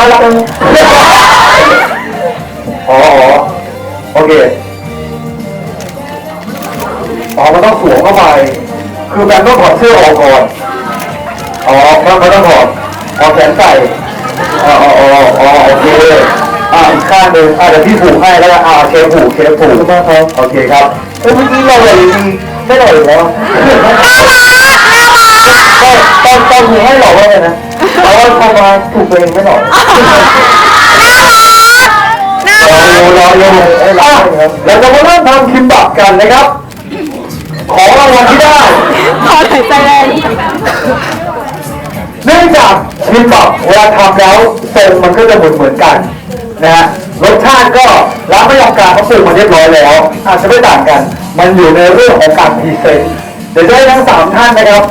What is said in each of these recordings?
น่ารักอ๋ออ๋อโอเคอ๋อมันต้องสวมเข้าไป คือแบมต้องถอดเสื้อออกก่อน อ๋อมันมันต้องถอดเอาแขนใส่อ๋ออ๋ออ๋ออ๋อโอเค อ่าอีกข้างหนึ่งอ่าเดี๋ยวพี่ผูกให้แล้วกันอ่าเชฟผูกเชฟผูกมากครับโอเคครับเอ้ยเมื่อกี้เราเลยดีไม่หล่ออยู่แล้วตอนตอนผูกให้หล่อมากเลยนะ แต่ว่าพอมาถูกตัวเองไม่หล่อน่ารอรักอยู่รออยู่เอ้ยรออยู่ครับเราจะมาเริ่มทำคิมบับกันนะครับ ของรางวัลที่ได้ขอหายใจแรงเนื่องจากคิมบับเวลาทำแล้วทรงมันก็จะเหมือนเหมือนๆกันนะฮะรสชาติก็ร้านไม่ยองการเขาปรุงมาเรียบร้อยแล้ว อาจจะไม่ต่างกัน มันอยู่ในเรื่องของการพรีเซนต์เดี๋ยวจะให้ทั้งสามท่านนะครับ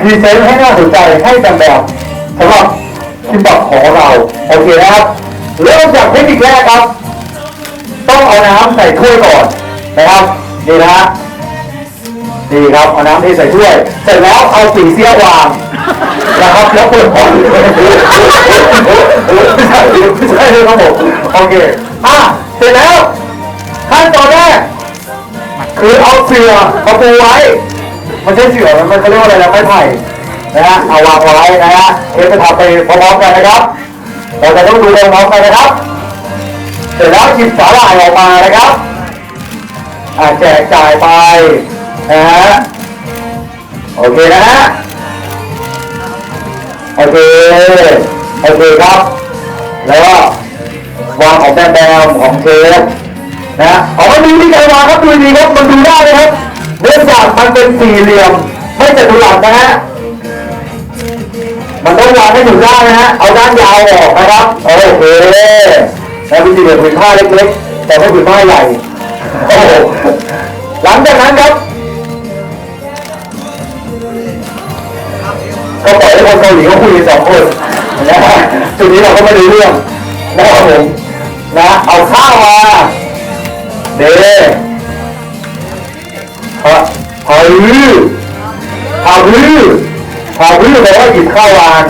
พรีเซนต์ให้น่าสนใจให้จำแบบ สำหรับคิมบับของเราโอเคนะครับเริ่มจากเทคนิคแรกครับ ต้องเอาน้ำใส่ถ้วยก่อนนะครับนี่นะฮะดีครับเอาน้ำที่ใส่ถ้วย เสร็จแล้วเอาสีเสี้ยววางนะครับแล้วเปิดพอไม่ใช่ไม่ใช่เลยครับผมโอเคอะเสร็จแล้วขั้นตอนแรกคือเอาเสือมาปูไว้มันใช่เสือมันมันเขาเรียกว่าอะไรนะไม้ไผ่ นะฮะเอาวางไว้นะฮะเทปจะทำไปพร้อมๆกันนะครับเราจะต้องดูพร้อมๆกันนะครับ เสร็จแล้วหยิบสาหร่ายออกมานะครับอาแจกจ่ายไปนะฮะโอเคนะฮะโอเคโอเคครับ แล้วก็วางของแบมแบมของเชฟนะฮะเอามาดูที่การวางครับดูดีครับมันดูได้นะครับเนื่องจากมันเป็นสี่เหลี่ยมไม่จัตุรัสนะฮะ มันต้องวางให้ถูกด้านนะฮะ เอาด้านยาวออกนะครับ โอเคแล้ววิธีเดียวผืนผ้าเล็กๆ แต่ไม่ผืนผ้าใหญ่โอ้โหหลังจากนั้นครับ ก็ปล่อยให้คนเกาหลีเขาคุยกันสองคนนะฮะจุดนี้เราก็ไม่รู้เรื่องนะครับผมนะ เอาข้าวมาเด้ฮะหอยหาพื้อ นหาพื้นแปลว่าหยิบข้าววาง